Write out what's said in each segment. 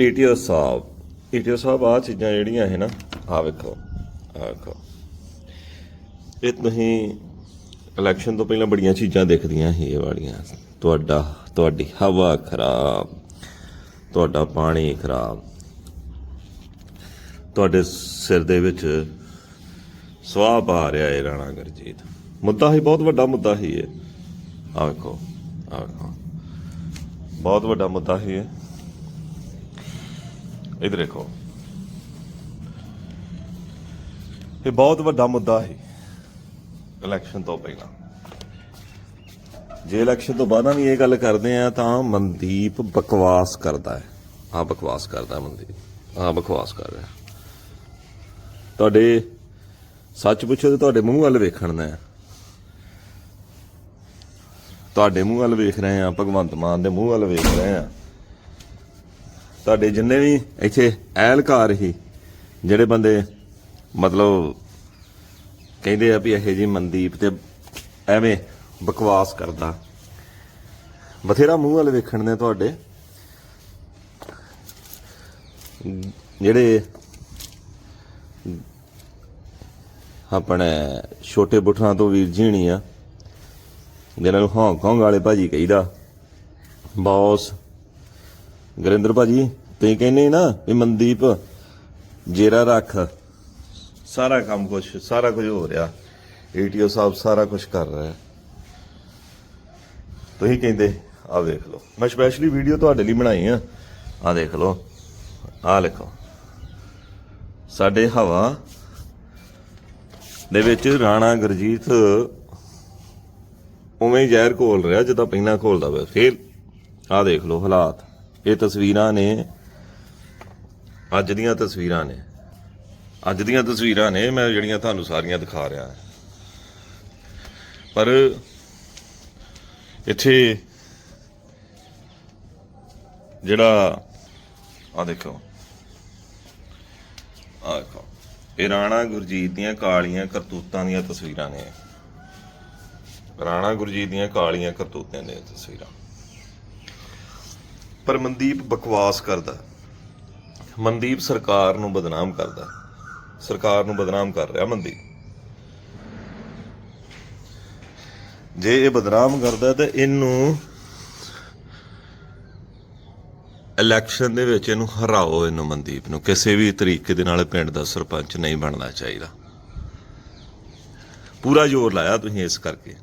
ETO ਸਾਹਿਬ ETO ਸਾਹਿਬ ਆ ਚੀਜ਼ਾਂ ਜਿਹੜੀਆਂ ਹੈ ਨਾ ਆ ਵੇਖੋ ਆ ਵੇਖੋ। ਇਹ ਤੁਸੀਂ ਇਲੈਕਸ਼ਨ ਤੋਂ ਪਹਿਲਾਂ ਬੜੀਆਂ ਚੀਜ਼ਾਂ ਦੇਖਦੀਆਂ ਸੀ, ਇਹ ਵਾਲੀਆਂ। ਤੁਹਾਡਾ, ਤੁਹਾਡੀ ਹਵਾ ਖਰਾਬ, ਤੁਹਾਡਾ ਪਾਣੀ ਖਰਾਬ। ਤੁਹਾਡੇ ਸਿਰ ਦੇ ਵਿੱਚ ਸਵਾਹ ਪਾ ਰਿਹਾ ਹੈ ਰਾਣਾ ਗਰਜੀਤ। ਮੁੱਦਾ ਹੀ ਬਹੁਤ ਵੱਡਾ ਮੁੱਦਾ ਹੀ ਹੈ ਆ ਵੇਖੋ ਆ ਵੇਖੋ। ਬਹੁਤ ਵੱਡਾ ਮੁੱਦਾ ਹੀ ਹੈ ਇਧਰ ਦੇਖੋ। ਇਹ ਬਹੁਤ ਵੱਡਾ ਮੁੱਦਾ ਹੈ ਇਲੈਕਸ਼ਨ ਤੋਂ ਪਹਿਲਾਂ। ਜੇ ਇਲੈਕਸ਼ਨ ਤੋਂ ਬਾਅਦ ਵੀ ਇਹ ਗੱਲ ਕਰਦੇ ਆ, ਤਾਂ ਮਨਦੀਪ ਬਕਵਾਸ ਕਰਦਾ ਹੈ। ਆ ਬਕਵਾਸ ਕਰਦਾ ਮਨਦੀਪ। ਆ ਬਕਵਾਸ ਕਰ ਰਿਹਾ। ਤੁਹਾਡੇ ਸੱਚ ਪੁੱਛੋ ਤੇ ਤੁਹਾਡੇ ਮੂੰਹ ਵੱਲ ਵੇਖਣ ਦਾ ਤੁਹਾਡੇ ਮੂੰਹ ਵੱਲ ਵੇਖ ਰਹੇ ਆ, ਭਗਵੰਤ ਮਾਨ ਦੇ ਮੂੰਹ ਵੱਲ ਵੇਖ ਰਹੇ ਆ। ਤੁਹਾਡੇ ਜਿੰਨੇ ਵੀ ਇੱਥੇ ਐਲਕਾਰ ਹੀ, ਜਿਹੜੇ ਬੰਦੇ ਮਤਲਬ ਕਹਿੰਦੇ ਆ ਵੀ ਇਹ ਜੀ ਮਨਦੀਪ ਤੇ ਐਵੇਂ ਬਕਵਾਸ ਕਰਦਾ। ਬਥੇਰਾ ਮੂੰਹ ਵਾਲੇ ਵੇਖਣ ਨੇ ਤੁਹਾਡੇ। ਜਿਹੜੇ ਆਪਣੇ ਛੋਟੇ ਬੁੱਠਾਂ ਤੋਂ ਵੀਰ ਜੀਣੀ ਆ, ਜਿਹਨਾਂ ਨੂੰ ਹਾਂਗਕਾਂਗ ਵਾਲੇ ਭਾਜੀ ਕਹੀਦਾ, ਬੌਸ ਗੁਰਿੰਦਰ ਭਾਜੀ, ਤੁਸੀਂ ਕਹਿੰਦੇ ਨਾ ਵੀ ਮਨਦੀਪ ਜੇਰਾ ਰੱਖ। ਸਾਰਾ ਕੰਮ ਕੁਝ ਸਾਰਾ ਕੁਝ ਹੋ ਰਿਹਾ। ਏਟੀਓ ਸਾਹਿਬ ਸਾਰਾ ਕੁਝ ਕਰ ਰਿਹਾ। ਤੁਸੀਂ ਕਹਿੰਦੇ ਆ ਵੇਖ ਲਓ। ਮੈਂ ਸਪੈਸ਼ਲੀ ਵੀਡੀਓ ਤੁਹਾਡੇ ਲਈ ਬਣਾਈ ਆ। ਆ ਦੇਖ ਲਓ। ਆ ਲਿਖੋ। ਸਾਡੇ ਹਵਾ ਦੇ ਵਿੱਚ ਰਾਣਾ ਗੁਰਜੀਤ ਉਵੇਂ ਜ਼ਹਿਰ ਘੋਲ ਰਿਹਾ, ਜਿੱਦਾਂ ਪਹਿਲਾਂ ਘੋਲਦਾ ਪਿਆ। ਫਿਰ ਆ ਦੇਖ ਲਓ ਹਾਲਾਤ। ਇਹ ਤਸਵੀਰਾਂ ਨੇ, ਅੱਜ ਦੀਆਂ ਤਸਵੀਰਾਂ ਨੇ। ਅੱਜ ਦੀਆਂ ਤਸਵੀਰਾਂ ਨੇ, ਮੈਂ ਜਿਹੜੀਆਂ ਤੁਹਾਨੂੰ ਸਾਰੀਆਂ ਦਿਖਾ ਰਿਹਾ ਪਰ ਇੱਥੇ ਜਿਹੜਾ ਆ ਦੇਖੋ। ਆ ਦੇਖੋ। ਇਹ ਰਾਣਾ ਗੁਰਜੀਤ ਦੀਆਂ ਕਾਲੀਆਂ ਕਰਤੂਤਾਂ ਦੀਆਂ ਤਸਵੀਰਾਂ ਨੇ। ਰਾਣਾ ਗੁਰਜੀਤ ਦੀਆਂ ਕਾਲੀਆਂ ਕਰਤੂਤਾਂ ਦੀਆਂ ਤਸਵੀਰਾਂ। ਪਰ ਮਨਦੀਪ ਬਕਵਾਸ ਕਰਦਾ। ਮਨਦੀਪ ਸਰਕਾਰ ਨੂੰ ਬਦਨਾਮ ਕਰਦਾ। ਸਰਕਾਰ ਨੂੰ ਬਦਨਾਮ ਕਰ ਰਿਹਾ ਮਨਦੀਪ। ਜੇ ਇਹ ਬਦਨਾਮ ਕਰਦਾ ਤਾਂ ਇਹਨੂੰ ਇਲੈਕਸ਼ਨ ਦੇ ਵਿੱਚ ਇਹਨੂੰ ਹਰਾਓ ਇਹਨੂੰ ਮਨਦੀਪ ਨੂੰ। ਕਿਸੇ ਵੀ ਤਰੀਕੇ ਦੇ ਨਾਲ ਪਿੰਡ ਦਾ ਸਰਪੰਚ ਨਹੀਂ ਬਣਨਾ ਚਾਹੀਦਾ। ਪੂਰਾ ਜ਼ੋਰ ਲਾਇਆ ਤੁਸੀਂ ਇਸ ਕਰਕੇ।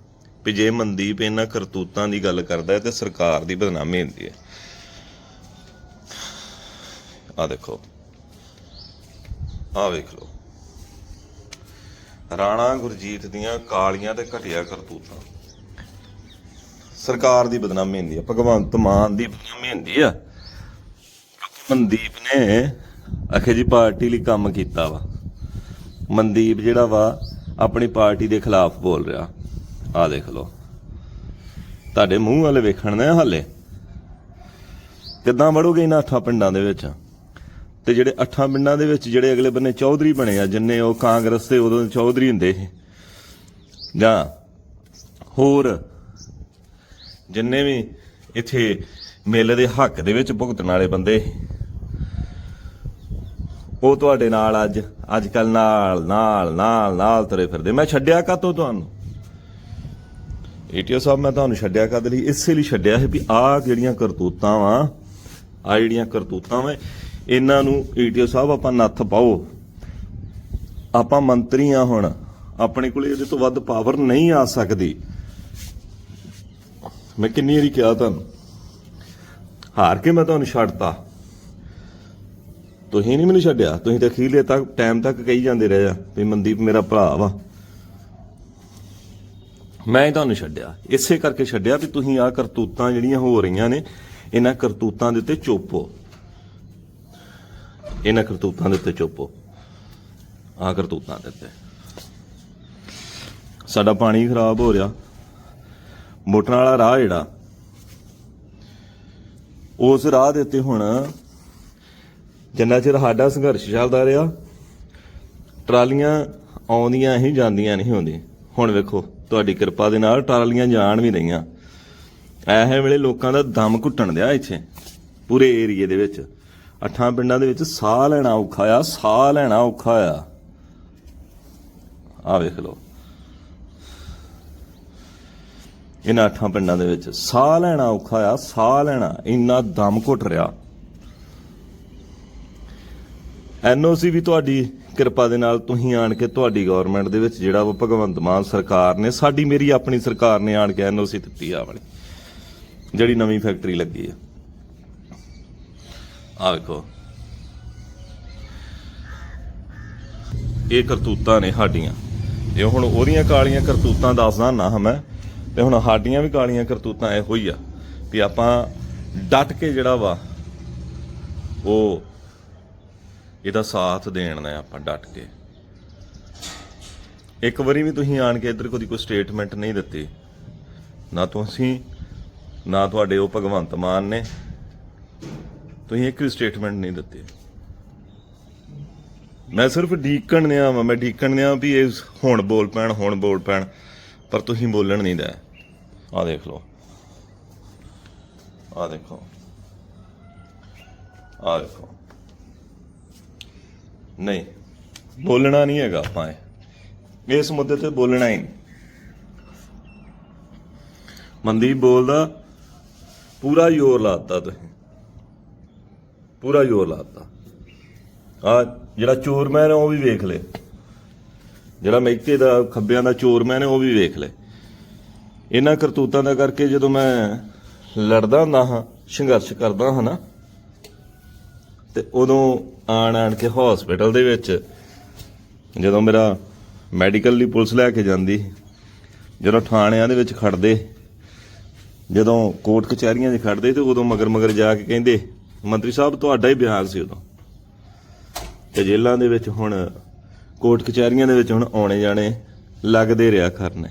ਵੀ ਜੇ ਮਨਦੀਪ ਇਹਨਾਂ ਕਰਤੂਤਾਂ ਦੀ ਗੱਲ ਕਰਦਾ ਹੈ ਤੇ ਸਰਕਾਰ ਦੀ ਬਦਨਾਮੀ ਹੁੰਦੀ ਹੈ। ਆ ਦੇਖੋ। ਆ ਵੇਖ ਲਓ। ਰਾਣਾ ਗੁਰਜੀਤ ਦੀਆਂ ਕਾਲੀਆਂ ਤੇ ਘਟੀਆ ਕਰਤੂਤਾਂ। ਸਰਕਾਰ ਦੀ ਬਦਨਾਮੀ ਹੁੰਦੀ ਹੈ ਭਗਵੰਤ ਮਾਨ ਦੀ ਬਦਨਾਮੀ ਹੁੰਦੀ ਆ। ਮਨਦੀਪ ਨੇ ਅਖੇ ਜੀ ਪਾਰਟੀ ਲਈ ਕੰਮ ਕੀਤਾ ਵਾ। ਮਨਦੀਪ ਜਿਹੜਾ ਵਾ, ਆਪਣੀ ਪਾਰਟੀ ਦੇ ਖਿਲਾਫ ਬੋਲ ਰਿਹਾ। ਆ ਦੇਖ ਲਓ। ਤੁਹਾਡੇ ਮੂੰਹ ਵਾਲੇ ਵੇਖਣ ਨੇ ਹਾਲੇ? ਕਿੱਦਾਂ ਵੜੋਗੇ ਇਹਨਾਂ ਅੱਠਾਂ ਪਿੰਡਾਂ ਦੇ ਵਿੱਚ? ਤੇ ਜਿਹੜੇ ਅੱਠਾਂ ਪਿੰਡਾਂ ਦੇ ਵਿੱਚ ਜਿਹੜੇ ਅਗਲੇ ਬੰਨੇ ਚੌਧਰੀ ਬਣੇ ਆ, ਜਿੰਨੇ ਉਹ ਕਾਂਗਰਸ ਦੇ ਉਦੋਂ ਚੌਧਰੀ ਹੁੰਦੇ ਸੀ। ਜਾਂ ਹੋਰ ਜਿੰਨੇ ਵੀ ਇੱਥੇ ਮੇਲੇ ਦੇ ਹੱਕ ਦੇ ਵਿੱਚ ਭੁਗਤਣ ਵਾਲੇ ਬੰਦੇ ਉਹ ਤੁਹਾਡੇ ਨਾਲ ਅੱਜ ਅੱਜ ਕੱਲ ਨਾਲ ਨਾਲ ਨਾਲ ਨਾਲ ਤੁਰੇ ਫਿਰਦੇ। ਮੈਂ ਛੱਡਿਆ ਕਾਤੋਂ ਤੁਹਾਨੂੰ? ਏਟੀਓ ਸਾਹਿਬ, ਮੈਂ ਤੁਹਾਨੂੰ ਛੱਡਿਆ ਕਦ ਲਈ? ਇਸੇ ਲਈ ਛੱਡਿਆ ਹੈ ਵੀ ਆਹ ਜਿਹੜੀਆਂ ਕਰਤੂਤਾਂ ਵਾ ਆ ਜਿਹੜੀਆਂ ਕਰਤੂਤਾਂ ਵਾ ਇਹਨਾਂ ਨੂੰ ਏਟੀਓ ਸਾਹਿਬ ਆਪਾਂ ਨੱਥ ਪਾਓ। ਆਪਾਂ ਮੰਤਰੀ ਆ ਹੁਣ। ਆਪਣੇ ਕੋਲ ਇਹਦੇ ਤੋਂ ਵੱਧ ਪਾਵਰ ਨਹੀਂ ਆ ਸਕਦੀ। ਮੈਂ ਕਿੰਨੀ ਵਾਰੀ ਕਿਹਾ ਤੁਹਾਨੂੰ, ਹਾਰ ਕੇ ਮੈਂ ਤੁਹਾਨੂੰ ਛੱਡਤਾ। ਤੁਸੀਂ ਨਹੀਂ ਮੈਨੂੰ ਛੱਡਿਆ। ਤੁਸੀਂ ਤਾਂ ਅਖੀਰਲੇ ਤੱਕ ਟਾਈਮ ਤੱਕ ਕਹੀ ਜਾਂਦੇ ਰਹੇ ਆ ਵੀ ਮਨਦੀਪ ਮੇਰਾ ਭਰਾ ਵਾ। ਮੈਂ ਹੀ ਤੁਹਾਨੂੰ ਛੱਡਿਆ। ਇਸੇ ਕਰਕੇ ਛੱਡਿਆ ਵੀ ਤੁਸੀਂ ਆ ਕਰਤੂਤਾਂ ਜਿਹੜੀਆਂ ਹੋ ਰਹੀਆਂ ਨੇ, ਇਹਨਾਂ ਕਰਤੂਤਾਂ ਦੇ ਉੱਤੇ ਚੋਪੋ ਇਹਨਾਂ ਕਰਤੂਤਾਂ ਦੇ ਉੱਤੇ ਚੁੱਪੋ। ਆ ਕਰਤੂਤਾਂ ਦੇ ਉੱਤੇ। ਸਾਡਾ ਪਾਣੀ ਖਰਾਬ ਹੋ ਰਿਹਾ। ਮੋਟਰਾਂ ਵਾਲਾ ਰਾਹ ਜਿਹੜਾ, ਉਸ ਰਾਹ ਦੇ ਉੱਤੇ ਹੁਣ ਜਿੰਨਾ ਚਿਰ ਸਾਡਾ ਸੰਘਰਸ਼ ਚੱਲਦਾ ਰਿਹਾ, ਟਰਾਲੀਆਂ ਆਉਂਦੀਆਂ ਹੀ ਜਾਂਦੀਆਂ ਨਹੀਂ ਹੁੰਦੀਆਂ। ਹੁਣ ਵੇਖੋ, ਤੁਹਾਡੀ ਕਿਰਪਾ ਦੇ ਨਾਲ ਟਰਾਲੀਆਂ ਜਾਣ ਵੀ ਰਹੀਆਂ। ਐਸੇ ਵੇਲੇ ਲੋਕਾਂ ਦਾ ਦਮ ਘੁੱਟਣ ਦਿਆ ਇੱਥੇ, ਪੂਰੇ ਏਰੀਏ ਦੇ ਵਿੱਚ। ਅੱਠਾਂ ਪਿੰਡਾਂ ਦੇ ਵਿੱਚ ਸਾਹ ਲੈਣਾ ਔਖਾ ਆ, ਸਾਹ ਲੈਣਾ ਔਖਾ ਆ। ਆ ਵੇਖ ਲਓ। ਇਹਨਾਂ ਅੱਠਾਂ ਪਿੰਡਾਂ ਦੇ ਵਿੱਚ ਸਾਹ ਲੈਣਾ ਔਖਾ ਆ, ਸਾਹ ਲੈਣਾ ਇੰਨਾ ਦਮ ਘੁੱਟ ਰਿਹਾ। ਐਨਓਸੀ ਵੀ ਤੁਹਾਡੀ ਕਿਰਪਾ ਦੇ ਨਾਲ ਤੁਸੀਂ ਆਣ ਕੇ ਤੁਹਾਡੀ ਗਵਰਨਮੈਂਟ ਦੇ ਵਿੱਚ ਜਿਹੜਾ ਵਾ ਭਗਵੰਤ ਮਾਨ ਸਰਕਾਰ ਨੇ, ਸਾਡੀ ਮੇਰੀ ਆਪਣੀ ਸਰਕਾਰ ਨੇ ਆਣ ਕੇ ਐਨਓਸੀ ਦਿੱਤੀ ਆ ਵਾਲੀ ਜਿਹੜੀ ਨਵੀਂ ਫੈਕਟਰੀ ਲੱਗੀ ਆ। ਆ ਵੇਖੋ ਇਹ ਕਰਤੂਤਾਂ ਨੇ ਸਾਡੀਆਂ। ਇਹ ਹੁਣ ਉਹਦੀਆਂ ਕਾਲੀਆਂ ਕਰਤੂਤਾਂ ਦੱਸਦਾ ਨਾ ਮੈਂ, ਤੇ ਹੁਣ ਸਾਡੀਆਂ ਵੀ ਕਾਲੀਆਂ ਕਰਤੂਤਾਂ ਇਹੋ ਹੀ ਆ ਵੀ ਆਪਾਂ ਡਟ ਕੇ ਜਿਹੜਾ ਵਾ, ਉਹ ਇਹਦਾ ਸਾਥ ਦੇਣਾ ਹੈ ਆਪਾਂ ਡਟ ਕੇ। ਇੱਕ ਵਾਰੀ ਵੀ ਤੁਸੀਂ ਆਣ ਕੇ ਇੱਧਰ ਕੋਈ ਕੋਈ ਸਟੇਟਮੈਂਟ ਨਹੀਂ ਦਿੱਤੀ, ਨਾ ਤੁਸੀਂ, ਨਾ ਤੁਹਾਡੇ ਉਹ ਭਗਵੰਤ ਮਾਨ ਨੇ ਤੁਸੀਂ ਇੱਕ ਵੀ ਸਟੇਟਮੈਂਟ ਨਹੀਂ ਦਿੱਤੀ। ਮੈਂ ਸਿਰਫ ਡੀਕਣ ਨਿਆ ਵਾਂ, ਮੈਂ ਡੀਕਣ ਨਿਆ ਵੀ ਇਹ ਹੁਣ ਬੋਲ ਪੈਣ, ਹੁਣ ਬੋਲ ਪੈਣ, ਪਰ ਤੁਸੀਂ ਬੋਲਣ ਨਹੀਂ ਦੇ। ਆ ਦੇਖ ਲਓ। ਆ ਦੇਖੋ। ਆ ਦੇਖੋ। ਨਹੀਂ, ਬੋਲਣਾ ਨਹੀਂ ਹੈਗਾ ਆਪਾਂ ਇਸ ਮੁੱਦੇ ਤੇ ਬੋਲਣਾ ਹੀ ਨਹੀਂ। ਮਨਦੀਪ ਬੋਲਦਾ, ਪੂਰਾ ਜ਼ੋਰ ਲਾਤਾ ਤੁਸੀਂ। ਪੂਰਾ ਜ਼ੋਰ ਲਾਤਾ। ਆ ਜਿਹੜਾ ਚੋਰਮੈਨ ਹੈ ਉਹ ਵੀ ਵੇਖ ਲੈ। ਜਿਹੜਾ ਮੈਕੇ ਦਾ ਖੱਬਿਆਂ ਦਾ ਚੋਰਮੈਨ ਹੈ ਉਹ ਵੀ ਵੇਖ ਲੈ। ਇਹਨਾਂ ਕਰਤੂਤਾਂ ਦਾ ਕਰਕੇ ਜਦੋਂ ਮੈਂ ਲੜਦਾ ਹੁੰਦਾ ਹਾਂ, ਸੰਘਰਸ਼ ਕਰਦਾ ਹਾਂ ਨਾ, ਤੇ ਉਦੋਂ ਆਣ ਆਣ ਕੇ ਹਸਪੀਟਲ ਦੇ ਵਿੱਚ ਜਦੋਂ ਮੇਰਾ ਮੈਡੀਕਲ ਦੀ ਪੁਲਿਸ ਲੈ ਕੇ ਜਾਂਦੀ, ਜਦੋਂ ਥਾਣਿਆਂ ਦੇ ਵਿੱਚ ਖੜਦੇ, ਜਦੋਂ ਕੋਰਟ ਕਚਹਿਰੀਆਂ 'ਚ ਖੜਦੇ ਤੇ ਉਦੋਂ ਮਗਰ ਮਗਰ ਜਾ ਕੇ ਕਹਿੰਦੇ ਮੰਤਰੀ ਸਾਹਿਬ, ਤੁਹਾਡਾ ਹੀ ਬਿਆਨ ਸੀ ਉਦੋਂ। ਤੇ ਜੇਲ੍ਹਾਂ ਦੇ ਵਿੱਚ ਹੁਣ, ਕੋਰਟ ਕਚਹਿਰੀਆਂ ਦੇ ਵਿੱਚ ਹੁਣ ਆਉਣੇ ਜਾਣੇ ਲੱਗਦੇ ਰਿਹਾ ਕਰਨੇ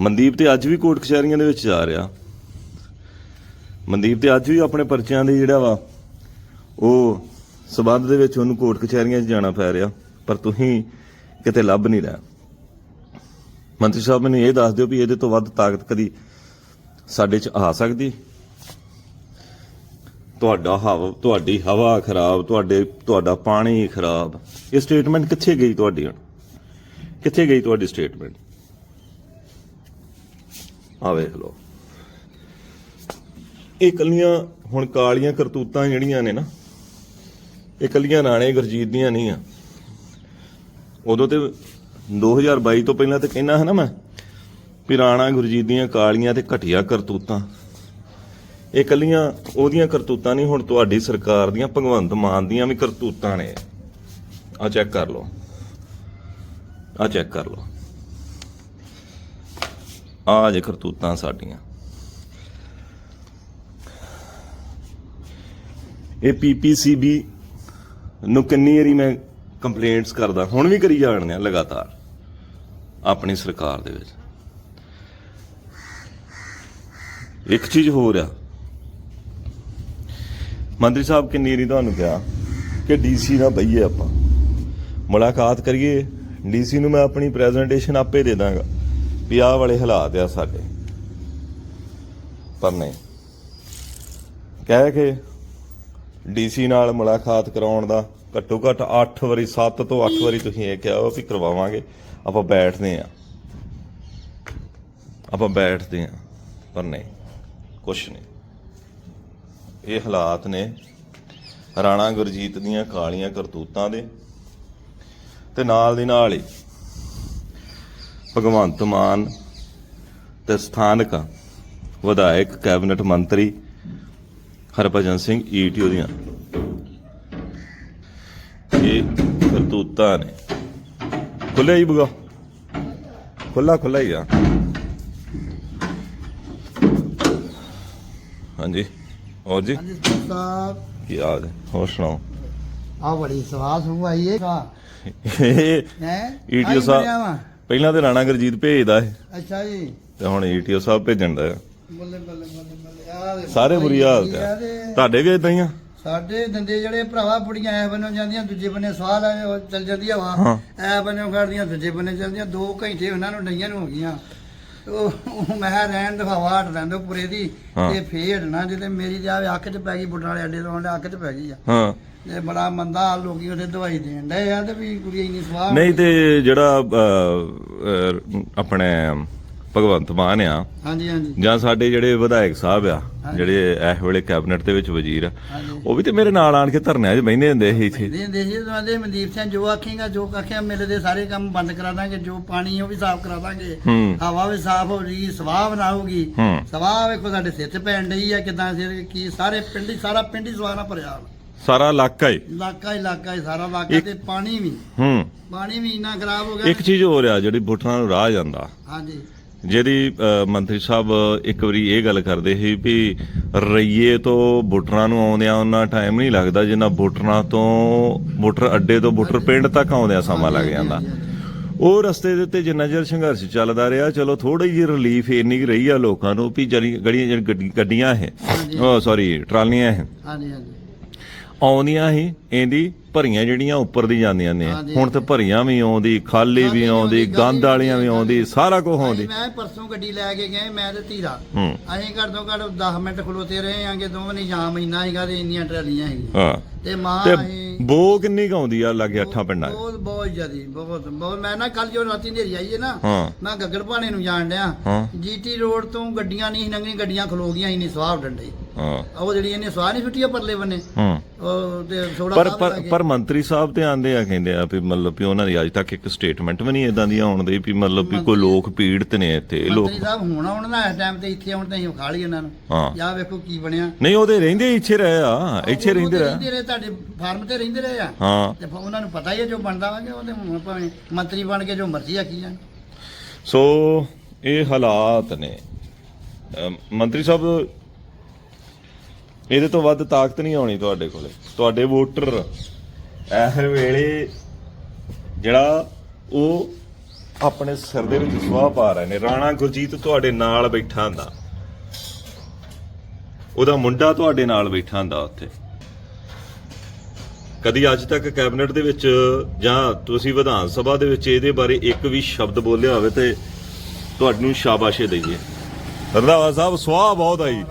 ਮਨਦੀਪ ਤੇ ਅੱਜ ਵੀ ਕੋਰਟ ਕਚਹਿਰੀਆਂ ਦੇ ਵਿੱਚ ਜਾ ਰਿਹਾ। ਮਨਦੀਪ ਤੇ ਅੱਜ ਵੀ ਆਪਣੇ ਪਰਚਿਆਂ ਦੇ ਜਿਹੜਾ ਵਾ, ਉਹ ਸਬੰਧ ਦੇ ਵਿੱਚ ਉਹਨੂੰ ਕੋਰਟ ਕਚਹਿਰੀਆਂ 'ਚ ਜਾਣਾ ਪੈ ਰਿਹਾ, ਪਰ ਤੁਸੀਂ ਕਿਤੇ ਲੱਭ ਨਹੀਂ ਰਿਹਾ। ਮੰਤਰੀ ਸਾਹਿਬ, ਮੈਨੂੰ ਇਹ ਦੱਸ ਦਿਓ ਵੀ ਇਹਦੇ ਤੋਂ ਵੱਧ ਤਾਕਤ ਕਦੀ ਸਾਡੇ 'ਚ ਆ ਸਕਦੀ? ਤੁਹਾਡਾ ਹਵਾ, ਤੁਹਾਡੀ ਹਵਾ ਖਰਾਬ, ਤੁਹਾਡੇ, ਤੁਹਾਡਾ ਪਾਣੀ ਖਰਾਬ। ਇਹ ਸਟੇਟਮੈਂਟ ਕਿੱਥੇ ਗਈ ਤੁਹਾਡੀ ਹੁਣ? ਕਿੱਥੇ ਗਈ ਤੁਹਾਡੀ ਸਟੇਟਮੈਂਟ ਆ ਵੇਖ ਲਓ। ਇਹ ਕੱਲੀਆਂ ਹੁਣ ਕਾਲੀਆਂ ਕਰਤੂਤਾਂ ਜਿਹੜੀਆਂ ਨੇ ਨਾ ਇਹ ਕੱਲੀਆਂ ਰਾਣੇ ਗੁਰਜੀਤ ਦੀਆਂ ਨਹੀਂ ਆ। ਉਦੋਂ ਤੇ 2022 ਤੋਂ ਪਹਿਲਾਂ ਤੇ ਕਹਿਣਾ ਹੈ ਨਾ ਮੈਂ, ਵੀ ਰਾਣਾ ਗੁਰਜੀਤ ਦੀਆਂ ਕਾਲੀਆਂ ਤੇ ਘਟੀਆ ਕਰਤੂਤਾਂ। ਇਹ ਕੱਲੀਆਂ ਉਹਦੀਆਂ ਕਰਤੂਤਾਂ ਨਹੀਂ, ਹੁਣ ਤੁਹਾਡੀ ਸਰਕਾਰ ਦੀਆਂ, ਭਗਵੰਤ ਮਾਨ ਦੀਆਂ ਵੀ ਕਰਤੂਤਾਂ ਨੇ। ਆ ਚੈੱਕ ਕਰ ਲਓ। ਆ ਚੈੱਕ ਕਰ ਲਓ। ਆ ਜੇ ਕਰਤੂਤਾਂ ਸਾਡੀਆਂ। ਇਹ ਪੀਪੀਸੀਬੀ ਨੂੰ ਕਿੰਨੀ ਵਾਰੀ ਮੈਂ ਕੰਪਲੇਂਟਸ ਕਰਦਾ, ਹੁਣ ਵੀ ਕਰੀ ਜਾਣਦੇ ਆ ਲਗਾਤਾਰ, ਆਪਣੀ ਸਰਕਾਰ ਦੇ ਵਿੱਚ। ਇੱਕ ਚੀਜ਼ ਹੋਰ ਆ ਮੰਤਰੀ ਸਾਹਿਬ ਕਿੰਨੀ ਵਾਰੀ ਤੁਹਾਨੂੰ ਕਿਹਾ ਕਿ ਡੀਸੀ ਨਾਲ ਬਈਏ ਆਪਾਂ। ਮੁਲਾਕਾਤ ਕਰੀਏ। ਡੀਸੀ ਨੂੰ ਮੈਂ ਆਪਣੀ ਪ੍ਰੈਜੈਂਟੇਸ਼ਨ ਆਪੇ ਦੇ ਦਾਂਗਾ ਵੀ ਆਹ ਵਾਲੇ ਹਾਲਾਤ ਆ ਸਾਡੇ। ਪਰ ਨਹੀਂ। ਕਹਿ ਕੇ ਡੀਸੀ ਨਾਲ ਮੁਲਾਕਾਤ ਕਰਾਉਣ ਦਾ ਘੱਟੋ ਘੱਟ 8 ਵਾਰੀ 7 ਤੋਂ 8 ਵਾਰੀ ਤੁਸੀਂ ਇਹ ਕਿਹਾ ਵਾ ਵੀ ਕਰਵਾਵਾਂਗੇ। ਆਪਾਂ ਬੈਠਦੇ ਆ ਆਪਾਂ ਬੈਠਦੇ ਆ ਪਰ ਨਹੀਂ। ਕੁਛ ਨਹੀਂ। ਇਹ ਹਾਲਾਤ ਨੇ। ਰਾਣਾ ਗੁਰਜੀਤ ਦੀਆਂ ਕਾਲੀਆਂ ਕਰਤੂਤਾਂ ਦੇ ਤੇ ਨਾਲ ਦੀ ਨਾਲ ਹੀ ਭਗਵੰਤ ਮਾਨ ਤੇ ਸਥਾਨਕ ਵਿਧਾਇਕ, ਕੈਬਨਿਟ ਮੰਤਰੀ ਹਰਭਜਨ ਸਿੰਘ ਈਟੀਓ ਦੀਆਂ ਇਹ ਕਰਤੂਤਾਂ ਨੇ। ਖੁੱਲਿਆ ਹੀ ਬੁਗਾ। ਖੁੱਲਾ ਖੁੱਲਾ ਹੀ ਆ। ਹਾਂਜੀ। ਹੋਰ ਜੀ? ਹਾਂਜੀ ਸਾਹਿਬ ਕੀ ਹਾਲ ਹੈ? ਹੋਰ ਸੁਣਾਓ? ਆ ਬੜੀ ਸਵਾਸ ਹੋ ਆਈ ਹੈ? ਹੈ ਈਟੀਓ ਸਾਹਿਬ ਪਹਿਲਾਂ ਤੇ ਰਾਣਾ ਗੁਰਜੀਤ ਭੇਜਦਾ ਹੈ ਅੱਛਾ ਜੀ। ਤੇ ਹੁਣ ਈਟੀਓ ਸਾਹਿਬ ਭੇਜਣ ਦਾ ਬੱਲੇ ਬੱਲੇ ਬੱਲੇ ਬੱਲੇ। ਆ ਦੇ ਸਾਰੇ ਬੁਰੀ ਹਾਲਤ ਹੈ ਤੇ ਤੁਹਾਡੇ ਵੀ ਇਦਾਂ ਹੀ ਆ? ਸਾਡੇ ਦੰਦੇ ਜਿਹੜੇ ਭਰਾਵਾ ਬੁੜੀਆਂ ਐ ਬੰਨੋਂ ਜਾਂਦੀਆਂ ਦੂਜੇ ਬੰਨੇ ਆ ਉਹ ਚੱਲ ਜਾਂਦੀ ਹਵਾ। ਐ ਬੰਨੋਂ ਖੜਦੀਆਂ ਦੂਜੇ ਬੰਨੇ ਚੱਲਦੀਆਂ। 2 ਘੰਟੇ ਉਹਨਾਂ ਨੂੰ ਡਈਆਂ ਨੂੰ ਹੋ ਗਈਆਂ। ਉਹ ਮੈਂ ਰਹਿਣ ਦਿਖਾਵਾ ਹਟ ਲੈਂਦੋ ਪੂਰੇ ਦੀ। ਹਾਂ। ਤੇ ਫੇਰ ਨਾ ਜਿਹਦੇ ਮੇਰੀ ਜਾਵੇ ਅੱਖ 'ਚ ਪੈ ਗਈ ਬੁੱਢਾ ਵਾਲੇ ਅੱਡੇ ਤੋਂ ਅੱਖ 'ਚ ਪੈ ਗਈ ਆ। ਹਾਂ। ਤੇ ਬੜਾ ਮੰਦਾ ਹਾਲ ਲੋਕੀ ਉਹਦੇ ਦਵਾਈ ਦੇਣ ਡਏ ਆ ਤੇ ਵੀ ਕੁੜੀ ਇੰਨੀ ਸਵਾਹ ਨਹੀਂ ਤੇ ਜਿਹੜਾ ਅਹ, ਅਹ, ਆਪਣੇ ਭਗਵੰਤ ਮਾਨ ਆ। ਹਾਂਜੀ ਹਾਂਜੀ। ਜਾਂ ਸਾਡੇ ਜਿਹੜੇ ਵਿਧਾਇਕ ਸਾਹਿਬ ਆ। ਜਿਹੜੇ ਇਸ ਵੇਲੇ ਕੈਬਨਿਟ ਦੇ ਵਿੱਚ ਵਜ਼ੀਰ ਆ ਉਹ ਵੀ ਤੇ ਮੇਰੇ ਨਾਲ ਆਣ ਕੇ ਧਰਨਿਆਂ 'ਚ ਬਹਿੰਦੇ ਹੁੰਦੇ ਸੀ ਇੱਥੇ। ਦੇ ਦੇ ਜੀ ਤੁਹਾਡੇ ਮਨਦੀਪ ਸਿੰਘ ਜੋ ਆਖੇਗਾ ਜੋ ਆਖਿਆ ਮੇਰੇ ਦੇ ਸਾਰੇ ਕੰਮ ਬੰਦ ਕਰਾ ਦਾਂਗੇ ਜੋ ਪਾਣੀ ਉਹ ਵੀ ਸਾਫ਼ ਕਰਾ ਦਾਂਗੇ। ਹੂੰ। ਹਵਾ ਵੀ ਸਾਫ਼ ਹੋ ਰਹੀ ਸਵਾਹ ਬਣਾਉਗੀ ਹੂੰ। ਸਵਾਹ ਵੇਖੋ ਸਾਡੇ ਸਿਰ 'ਚ ਪੈਣ ਡਈ ਆ ਕਿਦਾਂ ਸਿਰ ਕੀ ਸਾਰੇ ਪਿੰਡ ਹੀ ਸਾਰਾ ਪਿੰਡ ਹੀ ਸਵਾਹ ਨਾਲ ਭਰਿਆ। ਸਾਰਾ ਇਲਾਕਾ ਹੀ। ਇਲਾਕਾ ਇਲਾਕਾ ਹੀ ਸਾਰਾ ਇਲਾਕਾ ਤੇ ਪਾਣੀ ਵੀ। ਹੂੰ। ਪਾਣੀ ਵੀ ਇੰਨਾ ਖਰਾਬ ਹੋ ਗਿਆ। ਇੱਕ ਚੀਜ਼ ਹੋਰ ਆ ਜਿਹੜੀ ਬੁੱਟਰਾਂ ਨੂੰ ਰਾਹ ਜਾਂਦਾ। ਹਾਂਜੀ। ਜਿਹਦੀ ਅਹ, ਮੰਤਰੀ ਸਾਹਿਬ ਇੱਕ ਵਾਰੀ ਇਹ ਗੱਲ ਕਰਦੇ ਸੀ ਵੀ ਰਈਏ ਤੋਂ ਬੁੱਟਰਾਂ ਨੂੰ ਆਉਂਦਿਆਂ ਉਹਨਾਂ ਟਾਈਮ ਨਹੀਂ ਲੱਗਦਾ ਜਿੰਨਾ ਬੁੱਟਰਾਂ ਤੋਂ ਬੁੱਟਰ ਅੱਡੇ ਤੋਂ ਬੁੱਟਰ ਪਿੰਡ ਤੱਕ ਆਉਂਦਿਆਂ ਸਮਾਂ ਲੱਗ ਜਾਂਦਾ। ਉਹ ਰਸਤੇ ਦੇ ਉੱਤੇ ਜਿੰਨਾ ਚਿਰ ਸੰਘਰਸ਼ ਚੱਲਦਾ ਰਿਹਾ ਚਲੋ ਥੋੜੀ ਜਿਹੀ ਰਿਲੀਫ ਇੰਨੀ ਕੁ ਰਹੀ ਆ ਲੋਕਾਂ ਨੂੰ ਵੀ ਗੜੀਆਂ ਜਿਹੜੀ ਗੱਡੀ- ਗੱਡੀਆਂ ਇਹ ਉਹ ਸੌਰੀ ਟਰਾਲੀਆਂ ਇਹ। ਹਾਂਜੀ ਹਾਂਜੀ। ਆਉਂਦੀਆਂ ਹੀ ਇਹਦੀ ਭਰੀਆਂ ਜਿਹੜੀਆਂ ਉੱਪਰ ਦੀ ਜਾਂਦੀਆਂ ਨੇ। ਹੁਣ ਤੇ ਭਰੀਆਂ ਵੀ ਆਉਂਦੀ ਖਾਲੀ ਵੀ ਆਉਂਦੀ ਗੰਦ ਵਾਲੀਆਂ ਵੀ ਆਉਂਦੀ। ਸਾਰਾ ਕੁਝ ਆਉਂਦੀ। ਮੈਂ ਪਰਸੋਂ ਗੱਡੀ ਲੈ ਕੇ ਗਏ ਮੈਂ ਤੇ ਧੀਰਾ। ਅਸੀਂ ਘੱਟ ਤੋਂ ਘੱਟ 10 ਮਿੰਟ ਖਲੋਤੇ ਰਹੇ ਆਂਗੇ ਦੋਵੇਂ ਨਹੀਂ ਜਾਮ ਇੰਨਾ ਸੀਗਾ ਤੇ ਇੰਨੀਆਂ ਟਰਾਲੀਆਂ ਸੀ ਹਾਂ। ਤੇ ਮਾਂ ਬੋ ਕਿੰਨੀ ਕੁ ਆਉਂਦੀ ਆ ਲਾਗੇ ਅੱਠਾਂ ਪਿੰਡਾਂ? ਬਹੁਤ ਬਹੁਤ ਜ਼ਿਆਦੀ ਬਹੁਤ। ਬਹੁਤ ਮੈਂ ਨਾ ਕੱਲ ਜੋ ਰਾਤੀ ਨੇਰੀ ਆਈ ਹੈ ਨਾ ਮੈਂ ਗੱਗੜ ਭਾਣੇ ਨੂੰ ਜਾਣ ਡਿਆ। ਹਾਂ। ਜੀਟੀ ਰੋਡ ਤੋਂ ਗੱਡੀਆਂ ਨਹੀਂ ਲੰਘਣੀ ਗੱਡੀਆਂ ਖਲੋ ਗਈਆਂ ਇੰਨੀ ਸਵਾਹ ਡਈ। ਹਾਂ। ਉਹ ਜਿਹੜੀ ਇਹਨੇ ਸਵਾਹ ਨਹੀਂ ਛੁੱਟੀ ਪਰਲੇ ਬੰਨੇ। ਹੂੰ। ਉਹ ਤੇ ਥੋੜਾ ਪਰ ਪਰ ਪਰ ਮੰਤਰੀ ਸਾਹਿਬ ਤੇ ਆਂਦੇ ਆ ਕਹਿੰਦੇ ਆ ਵੀ ਮਤਲਬ ਵੀ ਉਹਨਾਂ ਦੀ ਅੱਜ ਤੱਕ ਇੱਕ ਸਟੇਟਮੈਂਟ ਵੀ ਨਹੀਂ ਇਦਾਂ ਦੀ ਆਉਣ ਦੀ ਵੀ ਮਤਲਬ ਵੀ ਕੋਈ ਲੋਕ ਪੀੜਤ ਨੇ ਇੱਥੇ ਲੋਕ ਮੰਤਰੀ ਸਾਹਿਬ ਹੁਣ ਆਉਣ ਦਾ ਇਸ ਟਾਈਮ ਤੇ ਇੱਥੇ ਆਉਣ ਤੇ ਅਸੀਂ ਖਾ ਲਈ ਉਹਨਾਂ ਨੂੰ। ਹਾਂ। ਯਾ ਵੇਖੋ ਕੀ ਬਣਿਆ। ਨਹੀਂ ਉਹਦੇ ਰਹਿੰਦੇ ਇੱਥੇ ਰਹੇ ਆ ਇੱਥੇ ਰਹਿੰਦੇ ਰਹੇ ਰਹੇ ਤੁਹਾਡੇ ਫਾਰਮ ਤੇ ਰਹਿੰਦੇ ਰਹੇ ਆ। ਹਾਂ। ਤੇ ਫਿਰ ਉਹਨਾਂ ਨੂੰ ਪਤਾ ਹੀ ਹੈ ਜੋ ਬਣਦਾ ਵਾ ਕਿ ਉਹਦੇ ਹੁਣ ਭਾਵੇਂ ਮੰਤਰੀ ਬਣ ਕੇ ਜੋ ਮਰਜ਼ੀ ਆਖੀ ਜਾਣ। ਸੋ ਇਹ ਹਾਲਾਤ ਨੇ। ਅਮ ਮੰਤਰੀ ਸਾਹਿਬ ਇਹਦੇ ਤੋਂ ਵੱਧ ਤਾਕਤ ਨਹੀਂ ਆਉਣੀ ਤੁਹਾਡੇ ਕੋਲੇ। ਤੁਹਾਡੇ ਵੋਟਰ ਇਹ ਵੇਲੇ ਜਿਹੜਾ ਉਹ ਆਪਣੇ ਸਿਰ ਦੇ ਵਿੱਚ ਸੁਆਹ ਪਾ ਰਹੇ ਨੇ। ਰਾਣਾ ਗੁਰਜੀਤ ਤੁਹਾਡੇ ਨਾਲ ਬੈਠਾ ਹੁੰਦਾ। ਉਹਦਾ ਮੁੰਡਾ ਤੁਹਾਡੇ ਨਾਲ ਬੈਠਾ ਹੁੰਦਾ ਉੱਥੇ। ਕਦੀ ਅੱਜ ਤੱਕ ਕੈਬਨਿਟ ਦੇ ਵਿੱਚ ਜਾਂ ਤੁਸੀਂ ਵਿਧਾਨ ਸਭਾ ਦੇ ਵਿੱਚ ਇਹਦੇ ਬਾਰੇ ਇੱਕ ਵੀ ਸ਼ਬਦ ਬੋਲਿਆ ਹੋਵੇ ਤੇ ਤੁਹਾਨੂੰ ਸ਼ਾਬਾਸ਼ੇ ਦਈਏ। ਰੰਧਾਵਾ ਸਾਹਿਬ ਸੁਆਹ ਬਹੁਤ ਆਈ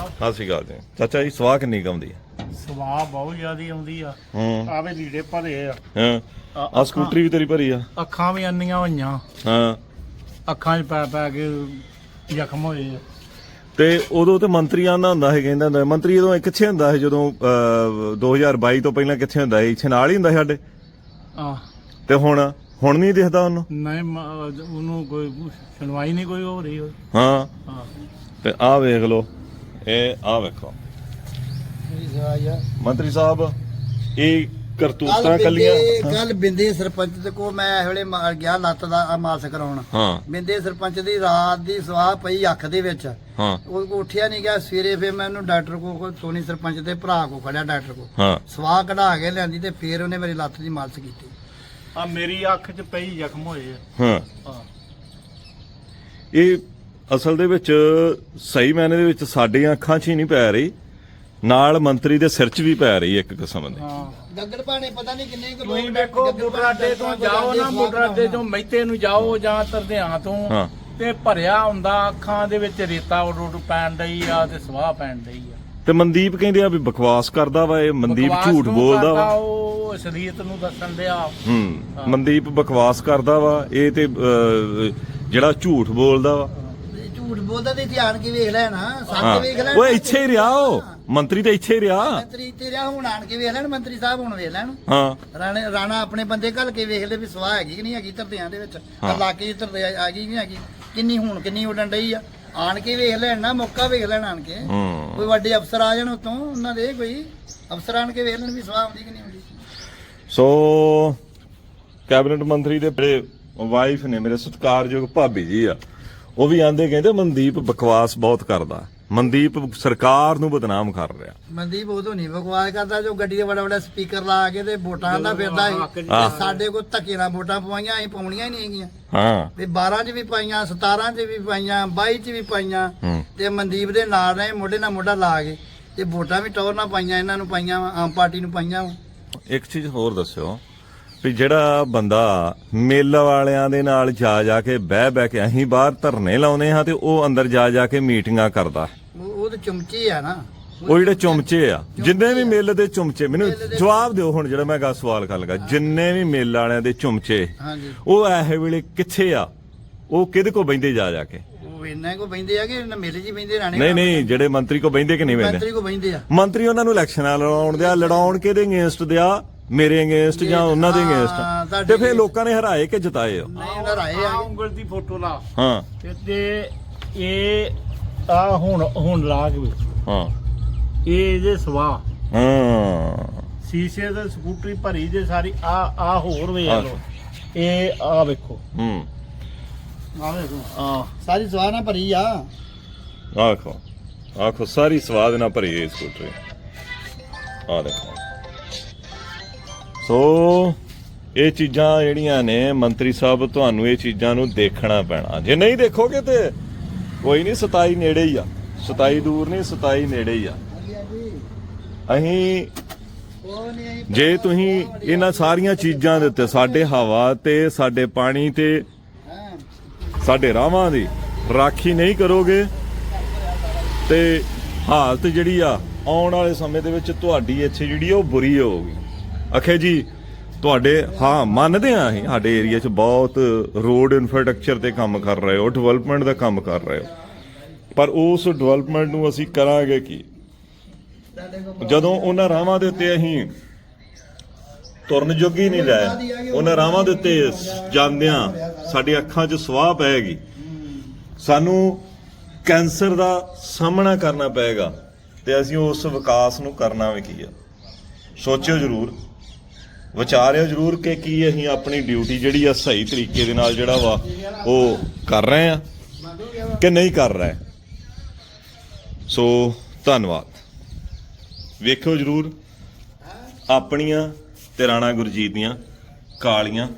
ਸਾਹਿਬ ਸਤਿ ਸ਼੍ਰੀ ਅਕਾਲ ਜੀ। ਚਾਚਾ ਜੀ ਸਵਾਹ ਕਿੰਨੀ ਕੁ ਆਉਂਦੀ ਹੈ? ਸਵਾਹ ਬਹੁਤ ਜ਼ਿਆਦੀ ਆਉਂਦੀ ਆ। ਹੂੰ। ਆਵੇ ਲੀੜੇ ਭਰੇ ਆ। ਹਾਂ। ਆ ਸਕੂਟਰੀ ਵੀ ਤੇਰੀ ਭਰੀ ਆ? ਅੱਖਾਂ ਵੀ ਅੰਨੀਆਂ ਹੋਈਆਂ। ਹਾਂ। ਅੱਖਾਂ 'ਚ ਪੈ ਪੈ ਕੇ ਜ਼ਖਮ ਹੋਏ ਆ। ਤੇ ਉਦੋਂ ਤੇ ਮੰਤਰੀ ਆਂਦਾ ਹੁੰਦਾ ਸੀ ਕਹਿੰਦਾ ਹੁੰਦਾ ਸੀ, ਮੰਤਰੀ ਉਦੋਂ ਕਿੱਥੇ ਹੁੰਦਾ ਸੀ ਜਦੋਂ ਅਹ, 2022 ਤੋਂ ਪਹਿਲਾਂ ਕਿੱਥੇ ਹੁੰਦਾ ਸੀ? ਇੱਥੇ ਨਾਲ ਹੀ ਹੁੰਦਾ ਸੀ ਸਾਡੇ। ਆ। ਤੇ ਹੁਣ ਹੁਣ ਨਹੀਂ ਦਿਖਦਾ ਉਹਨੂੰ? ਨਹੀਂ ਮ- ਉਹਨੂੰ ਕੋਈ ਸੁਣਵਾਈ ਨਹੀਂ ਕੋਈ ਹੋ ਰਹੀ ਹਾਂ। ਤੇ ਆਹ ਵੇਖ ਲਓ। ਇਹ ਆਹ ਵੇਖੋ। ਆ। ਮੰਤਰੀ ਸਾਹਿਬ ਇਹ ਕਰਤੂਤਾਂ ਕੱਲ ਕੱਲੀਆਂ ਬਿੰਦੇ ਕੱਲ ਬਿੰਦੇ ਸਰਪੰਚ ਦੇ ਕੋ ਮੈਂ ਇਹ ਵੇਲੇ ਮਾਰ ਗਿਆ ਲੱਤ ਦਾ ਮਾਲਸ਼ ਕਰਾਉਣ। ਹਾਂ। ਬਿੰਦੇ ਸਰਪੰਚ ਦੀ ਰਾਤ ਦੀ ਸਵਾਹ ਪਈ ਅੱਖ ਦੇ ਵਿੱਚ। ਹਾਂ। ਉਹ ਉੱਠਿਆ ਨਹੀਂ ਗਿਆ ਸਵੇਰੇ ਫੇਰ ਮੈਂ ਉਹਨੂੰ ਡਾਕਟਰ ਕੋ ਕੋ ਸੋਨੀ ਸਰਪੰਚ ਦੇ ਭਰਾ ਕੋ ਖੜਿਆ ਡਾਕਟਰ ਕੋ ਹਾਂ। ਸਵਾਹ ਕਢਾ ਕੇ ਲਿਆਂਦੀ ਤੇ ਫੇਰ ਉਹਨੇ ਮੇਰੀ ਲੱਤ ਦੀ ਮਾਲਸ਼ ਕੀਤੀ। ਆ ਮੇਰੀ ਅੱਖ 'ਚ ਪਈ ਜ਼ਖਮ ਹੋਏ ਆ। ਹਾਂ। ਹਾਂ। ਇਹ ਅਸਲ ਦੇ ਵਿੱਚ ਸਹੀ ਮਾਇਨੇ ਦੇ ਵਿੱਚ ਸਾਡੀਆਂ ਅੱਖਾਂ 'ਚ ਹੀ ਨਹੀਂ ਪੈ ਰਹੀ ਨਾਲ ਮੰਤਰੀ ਦੇ ਸਿਰ 'ਚ ਵੀ ਪੈ ਰਹੀ ਇੱਕ ਕਿਸਮ ਦੀ। ਗੱਗੜ ਪਤਾ ਨਹੀਂ ਕਿੰਨੇ ਕੁ ਤੁਸੀਂ ਤੋਂ ਭਾਣੇ ਜਾਓ ਨਾ ਸਵਾਹ ਬੁੱਟਰ ਅੱਡੇ ਕਢਾਉਣਾ। ਤੋਂ ਮਹਿਤੇ ਨੂੰ ਜਾਓ ਜਾਂ ਤਰਦਿਆਂ ਤੋਂ ਹਾਂ। ਤੇ ਭਰਿਆ ਹੁੰਦਾ ਅੱਖਾਂ ਦੇ ਵਿੱਚ ਰੇਤਾ ਉੱਡ ਉੱਡ ਪੈਣ ਡਈ ਆ ਤੇ ਸਵਾਹ ਪੈਣ ਡਈ ਆ। ਤੇ ਮਨਦੀਪ ਕਹਿੰਦੇ ਆ ਵੀ ਬਕਵਾਸ ਕਰਦਾ ਵਾ ਇਹ ਮਨਦੀਪ ਝੂਠ ਬੋਲਦਾ? ਵਾ। ਉਹ ਸ਼ਰੀਅਤ ਨੂੰ ਦੱਸਣ ਦਿਆ ਹੂੰ ਮਨਦੀਪ ਬਕਵਾਸ ਕਰਦਾ ਵਾ ਇਹ ਤੇ ਜਿਹੜਾ ਝੂਠ ਬੋਲਦਾ ਵਾ। ਬੋਲਦਾ ਤੇ ਧਿਆਨ ਕੀ ਵੇਖ ਲੈਣਾ ਸੱਚ ਵੇਖ ਲੈਣ ਓਏ ਇੱਥੇ ਹੀ ਰਿਹਾ ਉਹ ਮੰਤਰੀ ਤੇ ਇੱਥੇ ਹੀ ਰਿਹਾ। ਮੰਤਰੀ ਤੇ ਰਿਹਾ ਹੁਣ ਆਣ ਕੇ ਵੇਖ ਲੈਣ ਮੰਤਰੀ ਸਾਹਿਬ ਹੁਣ ਵੇਖ ਲੈਣ। ਹਾਂ। ਰਾਣੇ ਰਾਣਾ ਆਪਣੇ ਬੰਦੇ ਘੱਲ ਕੇ ਵੇਖ ਲੈ ਵੀ ਸਵਾਹ ਹੈਗੀ ਕਿ ਨਹੀਂ ਹੈਗੀ ਧਰਦਿਆਂ ਦੇ ਵਿੱਚ। ਇਲਾਕੇ ਚ ਧਰਦੇ ਆ ਗਈ ਕਿ ਨਹੀਂ ਹੈਗੀ ਕਿੰਨੀ ਹੁਣ ਕਿੰਨੀ ਉੱਡਣ ਡਈ ਆ। ਆਣ ਕੇ ਵੇਖ ਲੈਣ ਨਾ ਮੌਕਾ ਵੇਖ ਲੈਣ ਆਣ ਕੇ। ਹੂੰ। ਕੋਈ ਵੱਡੇ ਅਫਸਰ ਆ ਜਾਣ ਉਤੋਂ ਉਹਨਾਂ ਦੇ ਕੋਈ ਅਫਸਰ ਆਣ ਕੇ ਵੇਖ ਲੈਣ ਵੀ ਸਵਾਹ ਆਉਂਦੀ ਕਿ ਨਹੀਂ ਆਉਂਦੀ ਸੋ ਕੈਬਨਿਟ ਮੰਤਰੀ ਦੇ ਵਾਈਫ ਨੇ ਮੇਰੇ ਸਤਿਕਾਰਯੋਗ ਭਾਬੀ ਜੀ ਆ ਉਹ ਵੀ ਆਂਦੇ ਕਹਿੰਦੇ ਮਨਦੀਪ ਬਕਵਾਸ ਬਹੁਤ ਕਰਦਾ। ਮਨਦੀਪ ਸਰਕਾਰ ਨੂੰ ਬਦਨਾਮ ਕਰ ਰਿਹਾ। ਮਨਦੀਪ ਉਦੋਂ ਨਹੀਂ ਬਕਵਾਸ ਕਰਦਾ ਜੋ ਗੱਡੀ ਦੇ ਬੜਾ ਬੜਾ ਸਪੀਕਰ ਲਾ ਕੇ ਤੇ ਵੋਟਾਂ ਦਾ ਫਿਰਦਾ ਸੀ। ਤੇ ਸਾਡੇ ਕੋਲ ਧੱਕੇ ਨਾਲ ਵੋਟਾਂ ਪਵਾਈਆਂ ਅਸੀਂ ਪਾਉਣੀਆਂ ਹੀ ਨਹੀਂ ਹੈਗੀਆਂ। ਹਾਂ। ਤੇ 12 ਚ ਵੀ ਪਾਈਆਂ 17 ਚ ਵੀ ਪਾਈਆਂ 22 ਚ ਵੀ ਪਾਈਆਂ। ਤੇ ਮਨਦੀਪ ਦੇ ਨਾਲ ਰਹੇ ਮੋਢੇ ਨਾਲ ਮੋਢਾ ਲਾ ਕੇ। ਤੇ ਵੋਟਾਂ ਵੀ ਟੌਰ ਨਾਲ ਪਾਈਆਂ ਇਹਨਾਂ ਨੂੰ ਪਾਈਆਂ ਵਾਂ, ਆਮ ਪਾਰਟੀ ਨੂੰ ਪਾਈਆਂ ਵਾਂ। ਇੱਕ ਚੀਜ਼ ਹੋਰ ਦੱਸਿਓ। ਵੀ ਜਿਹੜਾ ਬੰਦਾ ਮਿੱਲ ਵਾਲਿਆਂ ਦੇ ਨਾਲ ਜਾ ਜਾ ਕੇ ਬਹਿ ਬਹਿ ਕੇ ਅਸੀਂ ਬਾਹਰ ਧਰਨੇ ਲਾਉਨੇ ਹਾਂ ਤੇ ਉਹ ਅੰਦਰ ਜਾ ਜਾ ਕੇ ਮੀਟਿੰਗਾਂ ਕਰਦਾ। ਉਹ ਉਹ ਤਾਂ ਚਮਚੇ ਆ ਨਾ। ਉਹ ਜਿਹੜੇ ਚੁੰਮਚੇ ਆ। ਜਿੰਨੇ ਵੀ ਮਿੱਲ ਦੇ ਚੁੰਮਚੇ ਮੈਨੂੰ ਜਵਾਬ ਦਿਓ ਹੁਣ ਜਿਹੜਾ ਮੈਂ ਗਾ ਸਵਾਲ ਕਰ ਲਗਾ। ਜਿੰਨੇ ਵੀ ਮਿੱਲ ਵਾਲਿਆਂ ਦੇ ਚੁੰਮਚੇ ਉਹ ਇਹ ਵੇਲੇ ਕਿੱਥੇ ਆ? ਉਹ ਕਿਹਦੇ ਕੋ ਬੈਂਦੇ ਜਾ ਜਾ ਕੇ? ਉਹ ਇੰਨਾ ਕੋ ਬੈਂਦੇ ਆ ਕਿ ਇਹਨਾਂ ਮੇਲੇ 'ਚ ਬੈਂਦੇ ਰਾਣੇ ਨਹੀਂ ਨਹੀਂ ਜਿਹੜੇ ਮੰਤਰੀ ਕੋ ਬੈਂਦੇ ਕਿ ਨਹੀਂ ਬੈਂਦੇ ਮੰਤਰੀ ਕੋ ਬੈਂਦੇ ਆ। ਮੰਤਰੀ ਉਹਨਾਂ ਨੂੰ ਇਲੈਕਸ਼ਨਾਂ ਲੜਾਉਣ ਦਿਆ ਲੜਾਉਣ ਕਿਹਦੇ ਅਗੇਂਸਟ ਦਿਆ? ਮੇਰੇ ਅਗੇਂਸਟ ਜਾਂ ਉਹਨਾਂ ਦੇ ਹਾਂ, ਅਗੇਂਸਟ ਤੁਹਾਡੇ ਤੇ ਫਿਰ ਲੋਕਾਂ ਨੇ ਹਰਾਏ ਕਿ ਜਿਤਾਏ ਆ? ਨਹੀਂ ਉਹਨਾਂ ਰਾਏ ਆ। ਉਂਗਲ ਦੀ ਫੋਟੋ ਲਾ। ਹਾਂ। ਤੇ- ਤੇ ਇਹ ਆ ਹੁਣ ਹੁਣ ਲਾ ਕੇ ਵੇਖੋ। ਹਾਂ। ਇਹ ਇਹਦੇ ਸਵਾਹ ਹਾਂ। ਸ਼ੀਸ਼ੇ ਤੇ ਸਕੂਟਰੀ ਭਰੀ ਜੇ ਸਾਰੀ ਆ ਆ ਹੋਰ ਵੇਖ। ਲਓ ਇਹ ਆ ਵੇਖੋ। ਹੂੰ। ਆ ਵੇਖੋ। ਆ ਸਾਰੀ ਸਵਾਰ ਨਾਲ ਭਰੀ ਆ। ਆਖੋ ਆਖੋ ਸਾਰੀ ਸਵਾਦ ਨਾਲ ਭਰੀ ਇਹ ਸਕੂਟਰੀ। ਆ ਦੇਖੋ। ਸੋ ਇਹ ਚੀਜ਼ਾਂ ਜਿਹੜੀਆਂ ਨੇ, ਮੰਤਰੀ ਸਾਹਿਬ ਤੁਹਾਨੂੰ ਇਹ ਚੀਜ਼ਾਂ ਨੂੰ ਦੇਖਣਾ ਪੈਣਾ। ਜੇ ਨਹੀਂ ਦੇਖੋਗੇ ਤੇ ਕੋਈ ਨਹੀਂ 27 ਨੇੜੇ ਹੀ ਆ। 27 ਦੂਰ ਨਹੀਂ 27 ਨੇੜੇ ਹੀ ਆ। ਅਸੀਂ ਜੇ ਤੁਸੀਂ ਇਹਨਾਂ ਸਾਰੀਆਂ ਚੀਜ਼ਾਂ ਦੇ ਉੱਤੇ, ਸਾਡੇ ਹਵਾ ਤੇ, ਸਾਡੇ ਪਾਣੀ ਤੇ, ਸਾਡੇ ਰਾਵਾਂ ਦੀ ਰਾਖੀ ਨਹੀਂ ਕਰੋਗੇ, ਤੇ ਹਾਲਤ ਜਿਹੜੀ ਆ, ਆਉਣ ਵਾਲੇ ਸਮੇਂ ਦੇ ਵਿੱਚ ਤੁਹਾਡੀ ਇੱਥੇ ਜਿਹੜੀ ਆ, ਉਹ ਬੁਰੀ ਹੋਊਗੀ। ਅਖੇ ਜੀ, ਤੁਹਾਡੇ, ਹਾਂ, ਮੰਨਦੇ ਆ ਅਸੀਂ, ਸਾਡੇ ਏਰੀਆ 'ਚ ਬਹੁਤ ਰੋਡ ਇਨਫਰਾਸਟ੍ਰਕਚਰ ਤੇ ਕੰਮ ਕਰ ਰਹੇ ਹੋ ਡਿਵੈਲਪਮੈਂਟ ਦਾ ਕੰਮ ਕਰ ਰਹੇ ਹੋ। ਪਰ ਉਸ ਡਿਵੈਲਪਮੈਂਟ ਨੂੰ ਅਸੀਂ ਕਰਾਂਗੇ ਕੀ? ਜਦੋਂ ਉਹਨਾਂ ਰਾਵਾਂ ਦੇ ਉੱਤੇ ਅਸੀਂ ਤੁਰਨ ਜੋਗੀ ਨਹੀਂ ਰਹੇ, ਉਹਨਾਂ ਰਾਵਾਂ ਦੇ ਉੱਤੇ ਜਾਂਦਿਆਂ ਸਾਡੀ ਅੱਖਾਂ 'ਚ ਸਵਾਹ ਪਏਗੀ। ਸਾਨੂੰ ਕੈਂਸਰ ਦਾ ਸਾਹਮਣਾ ਕਰਨਾ ਪਏਗਾ ਤੇ ਅਸੀਂ ਉਸ ਵਿਕਾਸ ਨੂੰ ਕਰਨਾ ਵੀ ਕੀ ਆ? ਸੋਚਿਓ ਜਰੂਰ। ਵਿਚਾਰਿਓ ਜਰੂਰ ਕਿ ਕੀ ਅਸੀਂ ਆਪਣੀ ਡਿਊਟੀ ਜਿਹੜੀ ਆ ਸਹੀ ਤਰੀਕੇ ਦੇ ਨਾਲ ਜਿਹੜਾ ਵਾ ਉਹ ਕਰ ਰਹੇ ਆ ਕਿ ਨਹੀਂ ਕਰ ਰਹੇ। ਸੋ ਧੰਨਵਾਦ। ਵੇਖਿਓ ਜਰੂਰ ਆਪਣੀਆਂ ਤੇ ਰਾਣਾ ਗੁਰਜੀਤ ਦੀਆਂ ਕਾਲੀਆਂ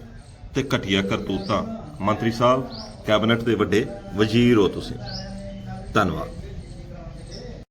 ਤੇ ਘਟੀਆ ਕਰਤੂਤਾਂ। ਮੰਤਰੀ ਸਾਹਿਬ, ਕੈਬਨਿਟ ਦੇ ਵੱਡੇ ਵਜ਼ੀਰ ਹੋ ਤੁਸੀਂ। ਧੰਨਵਾਦ।